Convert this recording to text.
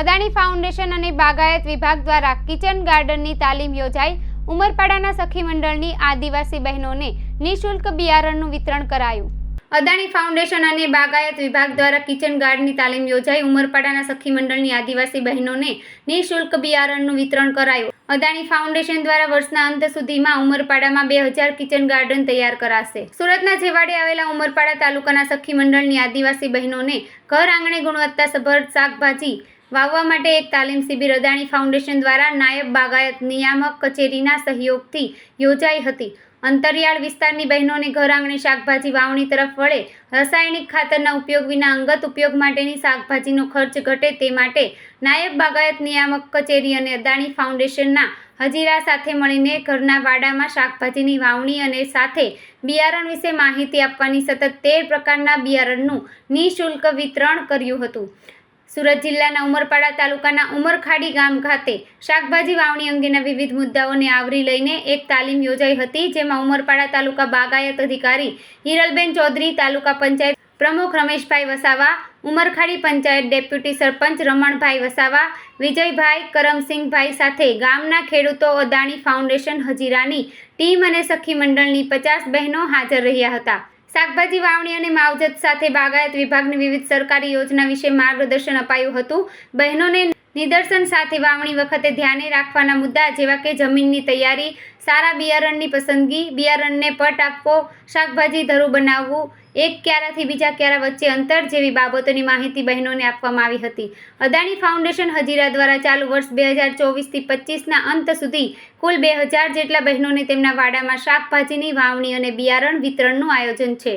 Adani foundation અને બાગાયત વિભાગ દ્વારા કિચન ગાર્ડનની તાલીમ યોજાઈ. ઉમરપાડાના સખી મંડળની આદિવાસી બહેનોને નિઃશુલ્ક બિયારણનું વિતરણ કરાયું. અદાણી ફાઉન્ડેશન અને બાગાયત વિભાગ દ્વારા કિચન ગાર્ડની તાલીમ યોજાઈ. ઉમરપાડાના સખી મંડળની આદિવાસી બહેનોને નિઃશુલ્ક બિયારણનું વિતરણ કરાયું. અદાણી ફાઉન્ડેશન દ્વારા વર્ષના અંત સુધીમાં ઉમરપાડામાં બે હજાર કિચન ગાર્ડન તૈયાર કરાશે. સુરતના જેવાડે આવેલા ઉમરપાડા તાલુકાના સખી મંડળની આદિવાસી બહેનોને ઘર આંગણે ગુણવત્તાસભર શાકભાજી વાવવા માટે એક તાલીમ શિબિર અદાણી ફાઉન્ડેશન દ્વારા નાયબ બાગાયત નિયામક કચેરીના સહયોગથી યોજાઈ હતી. અંતરિયાળ વિસ્તારની બહેનોને ઘર આંગણે શાકભાજી વાવણી તરફ વળે. રાસાયણિક ખાતરના ઉપયોગ વિના અંગત ઉપયોગ માટેની શાકભાજીનો ખર્ચ ઘટે તે માટે નાયબ બાગાયત નિયામક કચેરી અને અદાણી ફાઉન્ડેશનના હજીરા સાથે મળીને ઘરના વાડામાં શાકભાજીની વાવણી અને સાથે બિયારણ વિશે માહિતી આપવાની સતત તેર પ્રકારના બિયારણનું નિઃશુલ્ક વિતરણ કર્યું હતું. સુરત જિલ્લાના ઉમરપાડા તાલુકાના ઉમરખાડી ગામ ખાતે શાકભાજી વાવણી અંગેના વિવિધ મુદ્દાઓને આવરી લઈને એક તાલીમ યોજાઈ હતી, જેમાં ઉમરપાડા તાલુકા બાગાયત અધિકારી હિરલબેન ચૌધરી, તાલુકા પંચાયત પ્રમુખ રમેશભાઈ વસાવા, ઉમરખાડી પંચાયત ડેપ્યુટી સરપંચ રમણભાઈ વસાવા, વિજયભાઈ કરમસિંહભાઈ સાથે ગામના ખેડૂતો અદાણી ફાઉન્ડેશન હજીરાની ટીમ અને સખી મંડળની પચાસ બહેનો હાજર રહ્યા હતા. શાકભાજી વાવણી અને માવજત સાથે બાગાયત વિભાગની વિવિધ સરકારી યોજના વિશે માર્ગદર્શન અપાયું હતું. બહેનોને નિદર્શન સાથે વાવણી વખતે ધ્યાને રાખવાના મુદ્દા જેવા કે જમીનની તૈયારી, સારા બિયારણની પસંદગી, બિયારણને પટ આપવો, શાકભાજી ધરું બનાવવું, એક ક્યારાથી બીજા ક્યારા વચ્ચે અંતર જેવી બાબતોની માહિતી બહેનોને આપવામાં આવી હતી. અદાણી ફાઉન્ડેશન હજીરા દ્વારા ચાલુ વર્ષ બે હજાર ચોવીસથી પચીસના અંત સુધી કુલ બે હજાર જેટલા બહેનોને તેમના વાડામાં શાકભાજીની વાવણી અને બિયારણ વિતરણનું આયોજન છે.